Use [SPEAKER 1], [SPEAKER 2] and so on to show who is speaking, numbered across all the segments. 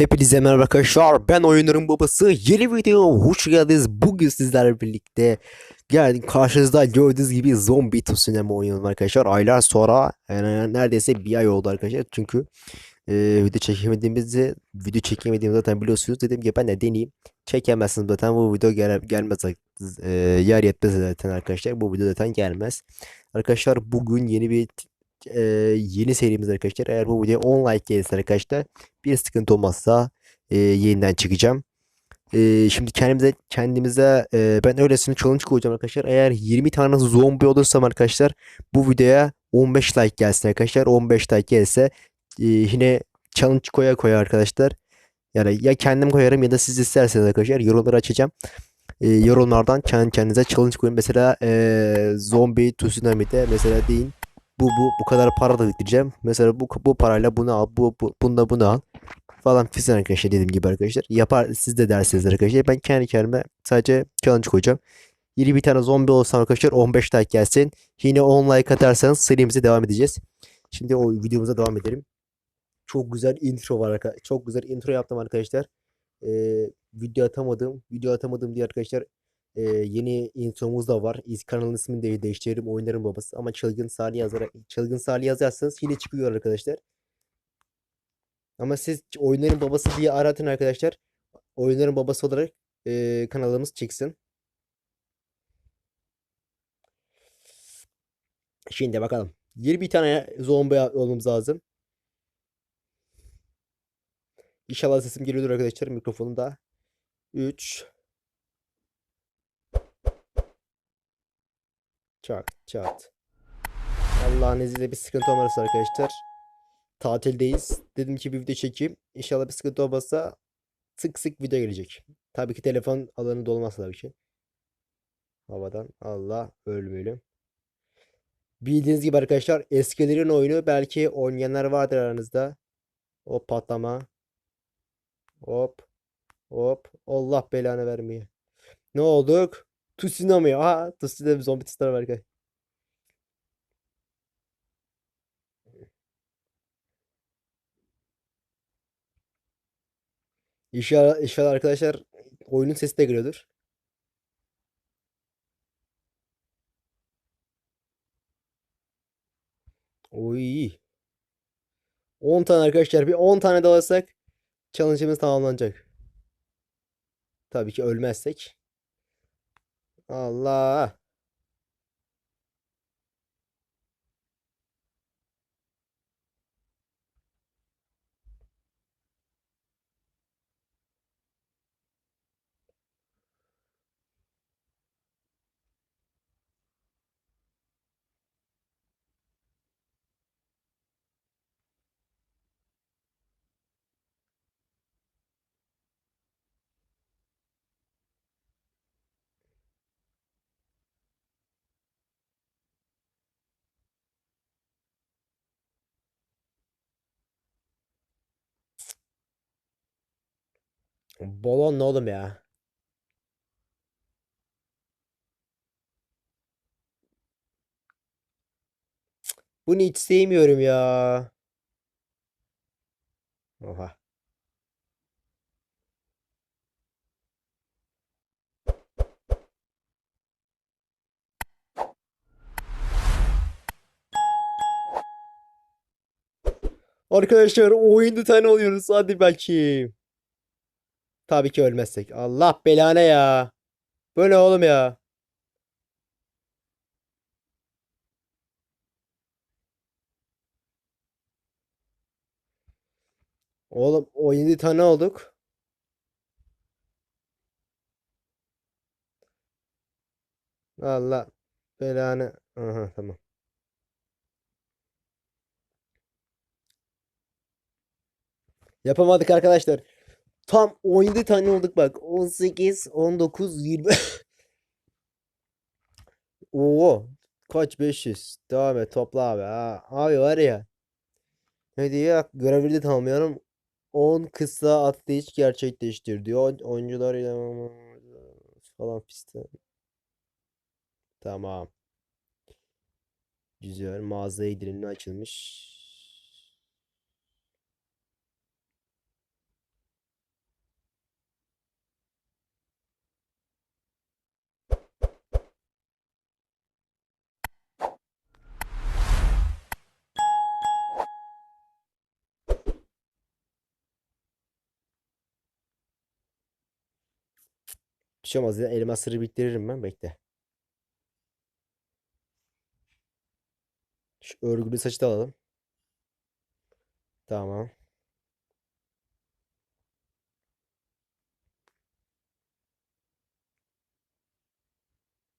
[SPEAKER 1] Hepinize merhaba arkadaşlar. Ben oyunların babası. Yeni video hoş geldiniz. Bugün sizlerle birlikte yani karşınızda gördüğünüz gibi zombi tsunami oynuyorum arkadaşlar. Aylar sonra yani neredeyse bir ay oldu arkadaşlar. Çünkü e, video çekemediğimizi video çekemediğimi zaten biliyorsunuz. Dedim ki ben de deneyeyim. Çekemezsiniz zaten bu video gel gelmez. E, yer yetmez zaten arkadaşlar. Bu video zaten gelmez. Arkadaşlar bugün yeni bir e, yeni serimiz arkadaşlar. Eğer bu video 10 like gelirse arkadaşlar bir sıkıntı olmazsa e, yeniden çıkacağım. E, şimdi kendimize kendimize e, ben öylesine challenge koyacağım arkadaşlar. Eğer 20 tane zombi olursam arkadaşlar bu videoya 15 like gelsin arkadaşlar. 15 like gelirse e, yine challenge koya koya arkadaşlar. Yani ya kendim koyarım ya da siz isterseniz arkadaşlar yorumları açacağım. E, yorumlardan kendi kendinize challenge koyun. Mesela e, zombi tsunami'de mesela deyin bu bu bu kadar para da yükleyeceğim. Mesela bu bu parayla bunu al, bu, bu bunda bunu al falan filan arkadaşlar dediğim gibi arkadaşlar. Yapar siz de dersiniz arkadaşlar. Ben kendi kendime sadece challenge koyacağım. 20 tane zombi olsam arkadaşlar 15 like gelsin. Yine 10 like atarsanız serimize devam edeceğiz. Şimdi o videomuza devam edelim. Çok güzel intro var arkadaşlar. Çok güzel intro yaptım arkadaşlar. Ee, video atamadım. Video atamadım diye arkadaşlar ee, yeni intromuz da var. İz kanalın ismini de değiştiririm. Oyunların babası. Ama Çılgın Salih yazarak Çılgın Salih yazarsanız yine çıkıyor arkadaşlar. Ama siz oyunların babası diye aratın arkadaşlar. Oyunların babası olarak ee, kanalımız çıksın. Şimdi bakalım. 20 tane zombi olmamız lazım. İnşallah sesim geliyordur arkadaşlar. Mikrofonum da. 3 Çat çat. Allah'ın izniyle bir sıkıntı olmazsa arkadaşlar. Tatildeyiz. Dedim ki bir video çekeyim. İnşallah bir sıkıntı olmazsa sık sık video gelecek. Tabii ki telefon alanı dolmazsa tabii ki. Havadan Allah ölmeyelim. Bildiğiniz gibi arkadaşlar eskilerin oyunu belki oynayanlar vardır aranızda. Hop patlama. Hop. Hop. Allah belanı vermeye. Ne olduk? Tsunami. Aha Tsunami zombi tsunami arkadaşlar. İnşallah, inşallah arkadaşlar oyunun sesi de geliyordur. Oy. 10 tane arkadaşlar bir 10 tane daha alırsak challenge'ımız tamamlanacak. Tabii ki ölmezsek. Allah. Balon ne oğlum ya? Bunu hiç sevmiyorum ya. Oha. Arkadaşlar oyunda tane oluyoruz. Hadi belki. Tabii ki ölmezsek. Allah belanı ya. Böyle oğlum ya. Oğlum 17 tane olduk. Allah belanı. Aha tamam. Yapamadık arkadaşlar. Tam 17 tane olduk bak. 18, 19, 20. Oo. Kaç 500? Devam et topla abi. Ha. Abi var ya. Ne diyor? Görevleri de tamamlayalım. 10 kısa atlayış gerçekleştir diyor. Oyuncular ile falan fistan. Tamam. Güzel. Mağaza indirimli açılmış. Bir şey olmaz. Elmasları biriktiririm ben. Bekle. Şu örgülü saçı da alalım. Tamam.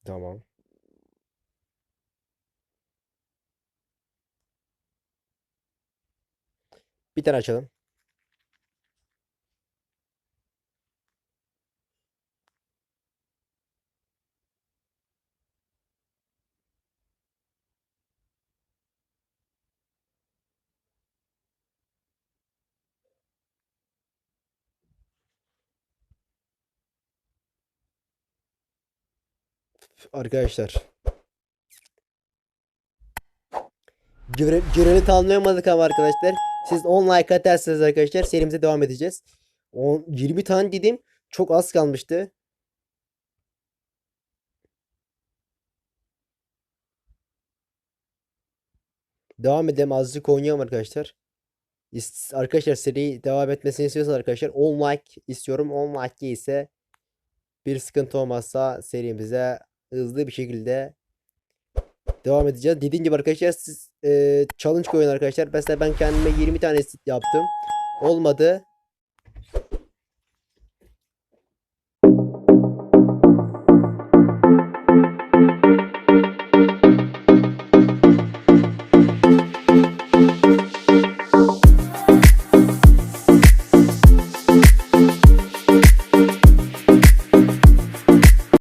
[SPEAKER 1] Tamam. Bir tane açalım. Arkadaşlar. Göre görevi tamamlayamadık ama arkadaşlar. Siz 10 like atarsanız arkadaşlar serimize devam edeceğiz. 10, 20 tane dedim. Çok az kalmıştı. Devam edelim. Azıcık oynayalım arkadaşlar. Arkadaşlar seri devam etmesini istiyorsanız arkadaşlar 10 like istiyorum. 10 like ise bir sıkıntı olmazsa serimize hızlı bir şekilde devam edeceğiz. Dediğim gibi arkadaşlar siz e, challenge koyun arkadaşlar. Mesela ben kendime 20 tane yaptım. Olmadı.